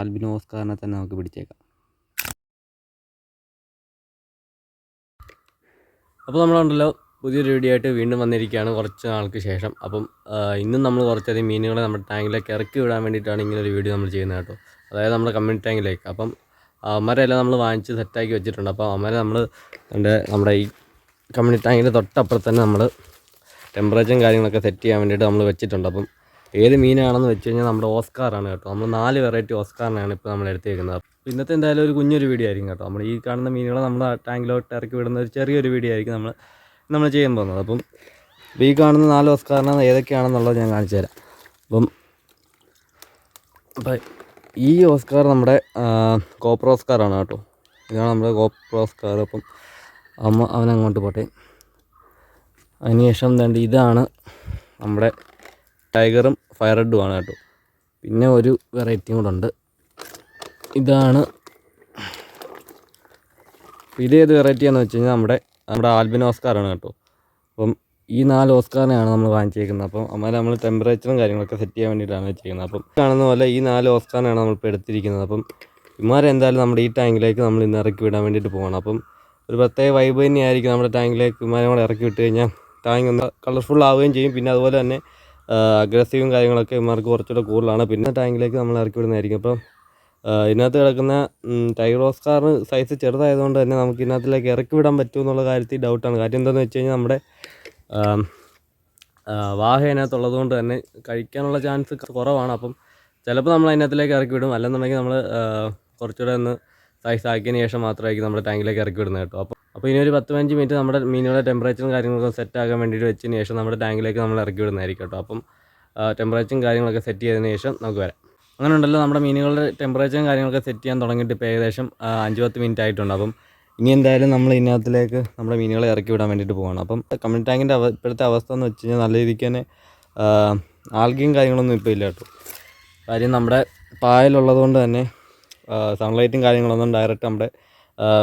Albino ഓസ്കാറിനെ തന്നെ നമുക്ക് പിടിച്ചേക്കാം. അപ്പോൾ നമ്മളുണ്ടല്ലോ പുതിയൊരു വീഡിയോ ആയിട്ട് വീണ്ടും വന്നിരിക്കുകയാണ് കുറച്ച് നാൾക്ക് ശേഷം. അപ്പം ഇന്നും നമ്മൾ കുറച്ചധികം മീനുകളെ നമ്മുടെ ടാങ്കിലേക്ക് ഇറക്കി വിടാൻ വേണ്ടിയിട്ടാണ് ഇങ്ങനെ ഒരു വീഡിയോ നമ്മൾ ചെയ്യുന്നത് കേട്ടോ. അതായത് നമ്മുടെ കമ്മ്യൂണിറ്റി ടാങ്കിലേക്ക്. അപ്പം അമ്മരെല്ലാം നമ്മൾ വാങ്ങിച്ച് സെറ്റാക്കി വെച്ചിട്ടുണ്ട്. അപ്പോൾ അമ്മരെ നമ്മൾ നമ്മുടെ ഈ കമ്മ്യൂണിറ്റി ടാങ്കിന്റെ തൊട്ടപ്പുറത്ത് തന്നെ നമ്മൾ ടെമ്പറേച്ചറും കാര്യങ്ങളൊക്കെ സെറ്റ് ചെയ്യാൻ വേണ്ടിയിട്ട് നമ്മൾ വെച്ചിട്ടുണ്ട്. അപ്പം ഏത് മീനാണെന്ന് വെച്ച് കഴിഞ്ഞാൽ നമ്മുടെ ഓസ്കാറാണ് കേട്ടോ. നമ്മൾ നാല് വെറൈറ്റി ഓസ്കാറിനാണ് ഇപ്പോൾ നമ്മൾ എടുത്തേക്കുന്നത്. ഇന്നത്തെ എന്തായാലും ഒരു കുഞ്ഞൊരു വീഡിയോ ആയിരിക്കും കേട്ടോ. നമ്മൾ ഈ കാണുന്ന മീനുകളെ നമ്മൾ ടാങ്കിലോട്ട് ഇറക്കി വിടുന്ന ഒരു ചെറിയൊരു വീഡിയോ ആയിരിക്കും നമ്മൾ നമ്മൾ ചെയ്യാൻ പോകുന്നത്. അപ്പം ഈ കാണുന്ന നാല് ഓസ്കാറിന് ഏതൊക്കെയാണെന്നുള്ളത് ഞാൻ കാണിച്ചു തരാം. അപ്പം അപ്പം ഈ ഓസ്കാർ നമ്മുടെ കോപ്പർ ഓസ്കാറാണ് കേട്ടോ. ഇതാണ് നമ്മുടെ കോപ്പർ ഓസ്കാർ. അപ്പം അമ്മ അവനങ്ങോട്ട് പോട്ടെ. അതിനുശേഷം എന്താണ്ട് ഇതാണ് നമ്മുടെ ടൈഗറും ഫയർ റെഡുമാണ് കേട്ടോ. പിന്നെ ഒരു വെറൈറ്റിയും കൂടെ ഉണ്ട്. ഇതാണ് ഇത് ഏത് വെറൈറ്റിയാണെന്ന് വെച്ച് കഴിഞ്ഞാൽ നമ്മുടെ നമ്മുടെ ആൽബിൻ ഓസ്കാറാണ് കേട്ടോ. അപ്പം ഈ നാല് ഓസ്കാറിനെയാണ് നമ്മൾ വാങ്ങിച്ചേക്കുന്നത്. അപ്പം അമ്മ നമ്മൾ ടെമ്പറേച്ചറും കാര്യങ്ങളൊക്കെ സെറ്റ് ചെയ്യാൻ വേണ്ടിയിട്ടാണ് വെച്ചിരിക്കുന്നത്. അപ്പം കാണുന്ന പോലെ ഈ നാല് ഓസ്കാറിനാണ് നമ്മളിപ്പോൾ എടുത്തിരിക്കുന്നത്. അപ്പം ഇമാരെ എന്തായാലും നമ്മുടെ ഈ ടാങ്കിലേക്ക് നമ്മൾ ഇന്ന് ഇറക്കി വിടാൻ വേണ്ടിയിട്ട് പോകണം അപ്പം ഒരു പ്രത്യേക വൈബ് തന്നെയായിരിക്കും നമ്മുടെ ടാങ്കിലേക്ക് വിമാനം കൂടെ ഇറക്കി വിട്ട് കഴിഞ്ഞാൽ ടാങ്ക് ഒന്ന് കളർഫുൾ ആവുകയും ചെയ്യും. പിന്നെ അതുപോലെ തന്നെ അഗ്രസീവും കാര്യങ്ങളൊക്കെ ഇമാർക്ക് കുറച്ചുകൂടെ കൂടുതലാണ്. പിന്നെ ടാങ്കിലേക്ക് നമ്മൾ ഇറക്കി വിടുന്നതായിരിക്കും അപ്പം ഇതിനകത്ത് കിടക്കുന്ന ഓസ്കാർ സൈസ് ചെറുതായതുകൊണ്ട് തന്നെ നമുക്ക് ഇതിനകത്തിലേക്ക് ഇറക്കി വിടാൻ പറ്റുമോ എന്നുള്ള കാര്യത്തിൽ ഡൗട്ടാണ് കാര്യം എന്താണെന്ന് വെച്ച് കഴിഞ്ഞാൽ നമ്മുടെ വാഹ അതിനകത്തുള്ളത് കൊണ്ട് തന്നെ കഴിക്കാനുള്ള ചാൻസ് കുറവാണ്. അപ്പം ചിലപ്പോൾ നമ്മൾ അതിനകത്തിലേക്ക് ഇറക്കി വിടും അല്ലെന്നുണ്ടെങ്കിൽ നമ്മൾ കുറച്ചുകൂടെ ഒന്ന് സൈസ് ആക്കിയതിന് ശേഷം മാത്രമായിരിക്കും നമ്മുടെ ടാങ്കിലേക്ക് ഇറക്കി വിടുന്നത് കേട്ടോ. അപ്പോൾ അപ്പോൾ ഇനി ഒരു പത്ത് പതിനഞ്ച് മിനിറ്റ് നമ്മുടെ മീനുകളുടെ ടെമ്പറേച്ചറും കാര്യങ്ങളൊക്കെ സെറ്റ് ആകാൻ വേണ്ടിയിട്ട് വെച്ചതിന് ശേഷം നമ്മുടെ ടാങ്കിലേക്ക് നമ്മൾ ഇറക്കി വിടുന്നതായിരിക്കും കേട്ടോ. അപ്പം ടെമ്പറേച്ചറും കാര്യങ്ങളൊക്കെ സെറ്റ് ചെയ്തതിന് ശേഷം നമുക്ക് വരാം. അങ്ങനെ ഉണ്ടല്ലോ നമ്മുടെ മീനുകളുടെ ടെമ്പറേച്ചറും കാര്യങ്ങളൊക്കെ സെറ്റ് ചെയ്യാൻ തുടങ്ങിയിട്ട് ഇപ്പോൾ ഏകദേശം അഞ്ച് പത്ത് മിനിറ്റ് ആയിട്ടുണ്ട്. അപ്പം ഇനി എന്തായാലും നമ്മൾ ഇതിനകത്തിലേക്ക് നമ്മുടെ മീനുകളെ ഇറക്കി വിടാൻ വേണ്ടിയിട്ട് പോകണം അപ്പം കമ്മ്യൂണിറ്റി ടാങ്കിന്റെ അവ ഇപ്പോഴത്തെ അവസ്ഥ എന്ന് വെച്ച് കഴിഞ്ഞാൽ നല്ല രീതിക്ക് തന്നെ ആൽഗയും കാര്യങ്ങളൊന്നും ഇപ്പോൾ ഇല്ല കേട്ടോ. കാര്യം നമ്മുടെ പായലുള്ളത് കൊണ്ട് തന്നെ സൺലൈറ്റും കാര്യങ്ങളൊന്നും ഡയറക്റ്റ് നമ്മുടെ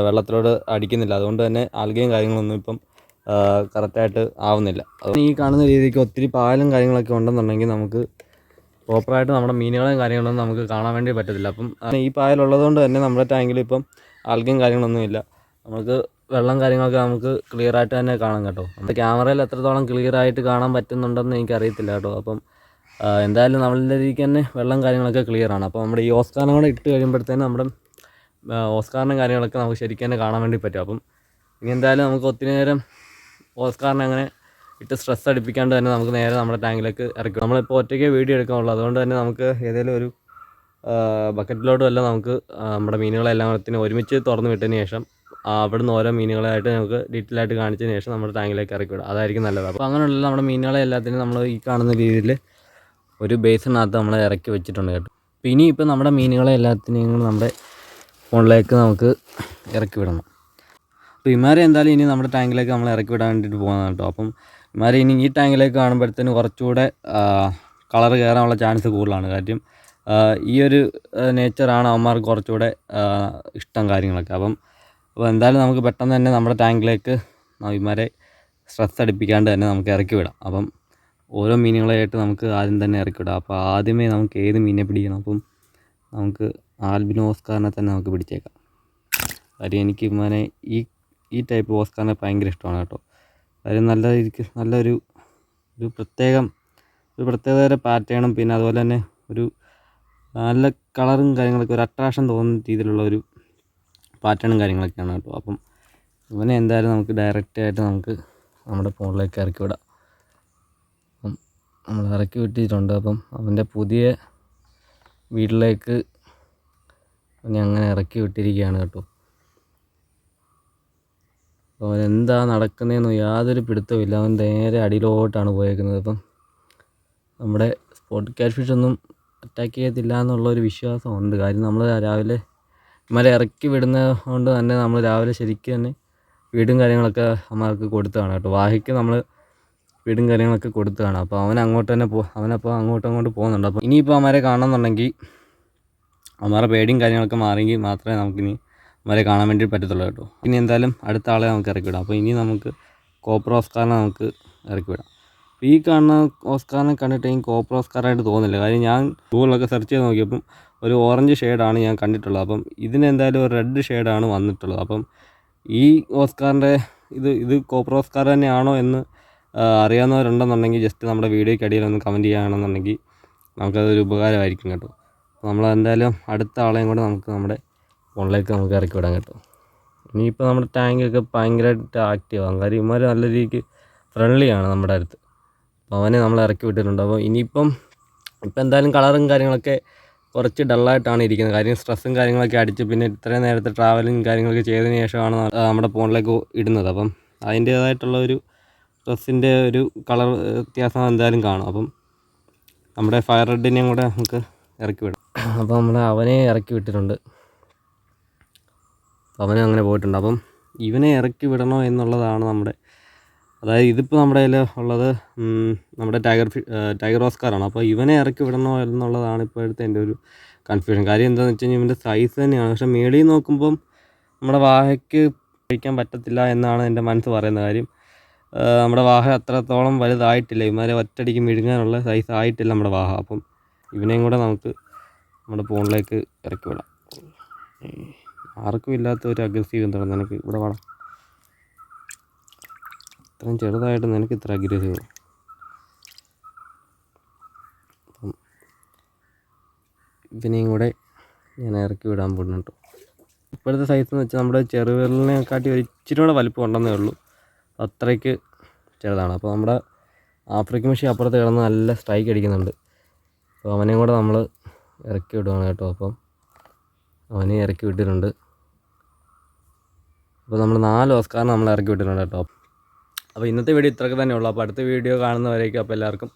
വെള്ളത്തിലോട് അടിക്കുന്നില്ല. അതുകൊണ്ട് തന്നെ ആൽഗയും കാര്യങ്ങളൊന്നും ഇപ്പം കറക്റ്റായിട്ട് ആവുന്നില്ല. അതുകൊണ്ട് ഈ കാണുന്ന രീതിക്ക് ഒത്തിരി പാലും കാര്യങ്ങളൊക്കെ ഉണ്ടെന്നുണ്ടെങ്കിൽ നമുക്ക് പ്രോപ്പറായിട്ട് നമ്മുടെ മീനുകളും കാര്യങ്ങളൊന്നും നമുക്ക് കാണാൻ വേണ്ടി പറ്റത്തില്ല. അപ്പം ഈ പായലുള്ളത് കൊണ്ട് തന്നെ നമ്മുടെ ടാങ്കിൽ ഇപ്പം ആൽഗയും കാര്യങ്ങളൊന്നും ഇല്ല. നമുക്ക് വെള്ളം കാര്യങ്ങളൊക്കെ നമുക്ക് ക്ലിയർ ആയിട്ട് തന്നെ കാണാം കേട്ടോ. നമ്മുടെ ക്യാമറയിൽ എത്രത്തോളം ക്ലിയർ ആയിട്ട് കാണാൻ പറ്റുന്നുണ്ടെന്ന് എനിക്കറിയത്തില്ല കേട്ടോ. അപ്പം എന്തായാലും നമ്മളുടെ രീതിക്ക് തന്നെ വെള്ളം കാര്യങ്ങളൊക്കെ ക്ലിയർ ആണ്. അപ്പോൾ നമ്മുടെ ഈ ഓസ്കാരം കൂടെ ഇട്ട് കഴിയുമ്പോഴത്തേനും നമ്മുടെ ഓസ്കാറിനും കാര്യങ്ങളൊക്കെ നമുക്ക് ശരിക്കും തന്നെ കാണാൻ വേണ്ടി പറ്റും. അപ്പം ഇനി എന്തായാലും നമുക്ക് ഒത്തിരി നേരം ഓസ്കാറിനെ അങ്ങനെ ഇട്ട് സ്ട്രെസ് അടിപ്പിക്കാണ്ട് തന്നെ നമുക്ക് നേരെ നമ്മുടെ ടാങ്കിലേക്ക് ഇറക്കും. നമ്മളിപ്പോൾ ഒറ്റയ്ക്ക് വീഡിയോ എടുക്കാനുള്ളൂ. അതുകൊണ്ട് തന്നെ നമുക്ക് ഏതെങ്കിലും ഒരു ബക്കറ്റിലോട്ട് വല്ല നമുക്ക് നമ്മുടെ മീനുകളെല്ലാം കൂടെ ഒരുമിച്ച് തുറന്ന് വിട്ടതിന് ശേഷം അവിടെ അവിടുന്ന് ഓരോ മീനുകളായിട്ട് നമുക്ക് ഡീറ്റെയിൽ ആയിട്ട് കാണിച്ചതിന് ശേഷം നമ്മുടെ ടാങ്കിലേക്ക് ഇറക്കി വിടാം. അതായിരിക്കും നല്ലത്. അപ്പോൾ അങ്ങനെയുള്ള നമ്മുടെ മീനുകളെ എല്ലാത്തിനും നമ്മൾ ഈ കാണുന്ന രീതിയിൽ ഒരു ബേസിനകത്ത് നമ്മൾ ഇറക്കി വെച്ചിട്ടുണ്ട് കേട്ടോ. അപ്പോൾ ഇനിയിപ്പോൾ നമ്മുടെ മീനുകളെ എല്ലാത്തിനെയും നമ്മുടെ ഫോണിലേക്ക് നമുക്ക് ഇറക്കി വിടണം. അപ്പോൾ ഇമാരെ എന്തായാലും ഇനി നമ്മുടെ ടാങ്കിലേക്ക് നമ്മൾ ഇറക്കി വിടാൻ വേണ്ടിയിട്ട് പോകുന്നതാണ് കേട്ടോ. അപ്പം ഇമാരെ ഇനി ഈ ടാങ്കിലേക്ക് കാണുമ്പോഴത്തേന് കുറച്ചുകൂടെ കളർ കയറാനുള്ള ചാൻസ് കൂടുതലാണ്. കാര്യം ഈ ഒരു നേച്ചറാണ് അവന്മാർക്ക് കുറച്ചുകൂടെ ഇഷ്ടം കാര്യങ്ങളൊക്കെ. അപ്പം അപ്പോൾ എന്തായാലും നമുക്ക് പെട്ടെന്ന് തന്നെ നമ്മുടെ ടാങ്കിലേക്ക് ഇമാരെ സ്ട്രെസ് അടിപ്പിക്കാണ്ട് തന്നെ നമുക്ക് ഇറക്കി വിടാം. അപ്പം ഓരോ മീനുകളായിട്ട് നമുക്ക് ആദ്യം തന്നെ ഇറക്കിവിടാം. അപ്പോൾ ആദ്യമേ നമുക്ക് ഏത് മീനെ പിടിക്കണം? അപ്പം നമുക്ക് ആൽബിനോ ഓസ്കാറിനെ തന്നെ നമുക്ക് പിടിച്ചേക്കാം. കാര്യം എനിക്ക് ഇങ്ങനെ ഈ ഈ ടൈപ്പ് ഓസ്കാറിനെ ഭയങ്കര ഇഷ്ടമാണ് കേട്ടോ. കാര്യം നല്ല രീതിക്ക് നല്ലൊരു ഒരു പ്രത്യേകം ഒരു പ്രത്യേകതര പാറ്റേണും പിന്നെ അതുപോലെ തന്നെ ഒരു നല്ല കളറും കാര്യങ്ങളൊക്കെ ഒരു അട്രാക്ഷൻ തോന്നുന്ന രീതിയിലുള്ള ഒരു പാറ്റേണും കാര്യങ്ങളൊക്കെയാണ് കേട്ടോ. അപ്പം ഇവനെ എന്തായാലും നമുക്ക് ഡയറക്റ്റായിട്ട് നമുക്ക് നമ്മുടെ ഫോണിലേക്ക് ഇറക്കി വിടാം നമ്മൾ ഇറക്കി വിട്ടിട്ടുണ്ട്. അപ്പം അവന്റെ പുതിയ വീട്ടിലേക്ക് അവനെ അങ്ങനെ ഇറക്കി വിട്ടിരിക്കുകയാണ് കേട്ടോ. അപ്പോൾ അവൻ എന്താ നടക്കുന്നതെന്ന് യാതൊരു പിടുത്തമില്ല അവൻ നേരെ അടിയിലോട്ടാണ് പോയേക്കുന്നത്. അപ്പം നമ്മുടെ സ്പോട്ട് ക്യാറ്റ് ഫിഷ് ഒന്നും അറ്റാക്ക് ചെയ്യത്തില്ല എന്നുള്ളൊരു വിശ്വാസമുണ്ട്. കാര്യം നമ്മൾ രാവിലെ ഇമ്മരെ ഇറക്കി വിടുന്നത് കൊണ്ട് തന്നെ നമ്മൾ രാവിലെ ശരിക്കും തന്നെ വീടും കാര്യങ്ങളൊക്കെ അമ്മമാർക്ക് കൊടുത്തതാണ് കേട്ടോ. വാഹിക്ക് നമ്മൾ വീടും കാര്യങ്ങളൊക്കെ കൊടുത്തതാണ്. അപ്പോൾ അവൻ അങ്ങോട്ട് തന്നെ പോ അവനപ്പോൾ അങ്ങോട്ടും അങ്ങോട്ട് പോകുന്നുണ്ട്. അപ്പോൾ ഇനിയിപ്പോൾ അമ്മരെ കാണണമെന്നുണ്ടെങ്കിൽ അമ്മമാരുടെ പേടിയും കാര്യങ്ങളൊക്കെ മാറിയെങ്കിൽ മാത്രമേ നമുക്കിനി അവരെ കാണാൻ വേണ്ടി പറ്റത്തുള്ളൂ കേട്ടോ. ഇനി എന്തായാലും അടുത്ത ആളെ നമുക്ക് ഇറക്കി വിടാം അപ്പോൾ ഇനി നമുക്ക് കോപ്പർ ഓസ്കാറിനെ നമുക്ക് ഇറക്കി വിടാം അപ്പോൾ ഈ കാണുന്ന ഓസ്കാറിനെ കണ്ടിട്ട് എനിക്ക് കോപ്പർ ഓസ്കാറായിട്ട് തോന്നുന്നില്ല. കാര്യം ഞാൻ ഗൂഗിളിലൊക്കെ സെർച്ച് ചെയ്ത് നോക്കിയപ്പം ഒരു ഓറഞ്ച് ഷെയ്ഡാണ് ഞാൻ കണ്ടിട്ടുള്ളത്. അപ്പം ഇതിന് എന്തായാലും ഒരു റെഡ് ഷെയ്ഡാണ് വന്നിട്ടുള്ളത്. അപ്പം ഈ ഓസ്കാറിന്റെ ഇത് ഇത് കോപ്പർ ഓസ്കാർ തന്നെയാണോ എന്ന് അറിയാവുന്നവരുണ്ടെന്നുണ്ടെങ്കിൽ ജസ്റ്റ് നമ്മുടെ വീഡിയോയ്ക്ക് അടിയിൽ ഒന്ന് കമന്റ് ചെയ്യുകയാണെന്നുണ്ടെങ്കിൽ നമുക്കതൊരു ഉപകാരമായിരിക്കും കേട്ടോ. നമ്മൾ എന്തായാലും അടുത്ത ആളെയും കൂടെ നമുക്ക് നമ്മുടെ ഫോണിലേക്ക് നമുക്ക് ഇറക്കി വിടാം കേട്ടോ. ഇനിയിപ്പോൾ നമ്മുടെ ടാങ്കൊക്കെ ഭയങ്കരമായിട്ട് ആക്റ്റീവ് ആകും കാര്യം ഇമാർ നല്ല രീതിക്ക് ഫ്രണ്ട്ലിയാണ് നമ്മുടെ അടുത്ത്. അപ്പോൾ അവനെ നമ്മൾ ഇറക്കി വിട്ടിട്ടുണ്ട്. അപ്പോൾ ഇനിയിപ്പം ഇപ്പം എന്തായാലും കളറും കാര്യങ്ങളൊക്കെ കുറച്ച് ഡള്ളായിട്ടാണ് ഇരിക്കുന്നത്. കാര്യം സ്ട്രെസ്സും കാര്യങ്ങളൊക്കെ അടിച്ച് പിന്നെ ഇത്രയും നേരത്തെ ട്രാവലിങ് കാര്യങ്ങളൊക്കെ ചെയ്തതിന് ശേഷമാണ് നമ്മുടെ ഫോണിലേക്ക് ഇടുന്നത്. അപ്പം അതിന്റേതായിട്ടുള്ള ഒരു ഡ്രസ്സിന്റെ ഒരു കളർ വ്യത്യാസം എന്തായാലും കാണും. അപ്പം നമ്മുടെ ഫയർ റെഡിനെയും കൂടെ നമുക്ക് ഇറക്കി വിടാം. അപ്പോൾ നമ്മൾ അവനെ ഇറക്കി വിട്ടിട്ടുണ്ട്. അവനെ അങ്ങനെ പോയിട്ടുണ്ട്. അപ്പം ഇവനെ ഇറക്കി വിടണോ എന്നുള്ളതാണ് നമ്മുടെ അതായത് ഇതിപ്പോൾ നമ്മുടെ കയ്യിൽ ഉള്ളത് നമ്മുടെ ടൈഗർ ടൈഗർ ഓസ്കാറാണ്. അപ്പോൾ ഇവനെ ഇറക്കി വിടണോ എന്നുള്ളതാണ് ഇപ്പോഴത്തെ എന്റെ ഒരു കൺഫ്യൂഷൻ. കാര്യം എന്താണെന്ന് വെച്ച് കഴിഞ്ഞാൽ ഇവന്റെ സൈസ് തന്നെയാണ്. പക്ഷേ മേളിൽ നോക്കുമ്പം നമ്മുടെ വാഹയ്ക്ക് കഴിക്കാൻ പറ്റത്തില്ല എന്നാണ് എന്റെ മനസ്സ് പറയുന്ന കാര്യം. നമ്മുടെ വാഹ അത്രത്തോളം വലുതായിട്ടില്ല. ഇവന്മാരെ ഒറ്റയടിക്ക് മിഴുങ്ങാനുള്ള സൈസ് ആയിട്ടില്ല നമ്മുടെ വാഹ അപ്പം ഇവനെയും കൂടെ നമുക്ക് നമ്മുടെ ഫോണിലേക്ക് ഇറക്കി വിടാം. ആർക്കും ഇല്ലാത്ത ഒരു അഗ്രസീവ് എന്താണ്? നിനക്ക് ഇവിടെ വേണം ഇത്രയും ചെറുതായിട്ട് നിനക്ക് ഇത്ര അഗ്രസീവ് അപ്പം ഇവനെയും കൂടെ ഞാൻ ഇറക്കി വിടാൻ പോകുന്നുണ്ട് ഇപ്പോഴത്തെ സൈസ് എന്ന് വെച്ചാൽ നമ്മുടെ ചെറുവിരലിനെക്കാട്ടി ഒരു ഇച്ചിരി കൂടെ വലിപ്പം ഉണ്ടെന്നേ ഉള്ളൂ. അത്രയ്ക്ക് ചെറുതാണ്. അപ്പോൾ നമ്മുടെ ആഫ്രിക്കൻ മഷി അപ്പുറത്ത് കിടന്ന് നല്ല സ്ട്രൈക്ക് അടിക്കുന്നുണ്ട്. അപ്പോൾ അവനെയും കൂടെ നമ്മൾ ഇറക്കി വിടുവാണ് കേട്ടോ. അപ്പം അവനെ ഇറക്കി വിട്ടിട്ടുണ്ട്. അപ്പോൾ നമ്മൾ നാല് ഓസ്കാറിന് നമ്മൾ ഇറക്കി വിട്ടിട്ടുണ്ട് കേട്ടോ. അപ്പോൾ ഇന്നത്തെ വീഡിയോ ഇത്രയൊക്കെ തന്നെ ഉള്ളൂ അപ്പോൾ അടുത്ത വീഡിയോ കാണുന്നവരേക്കും അപ്പോൾ എല്ലാവർക്കും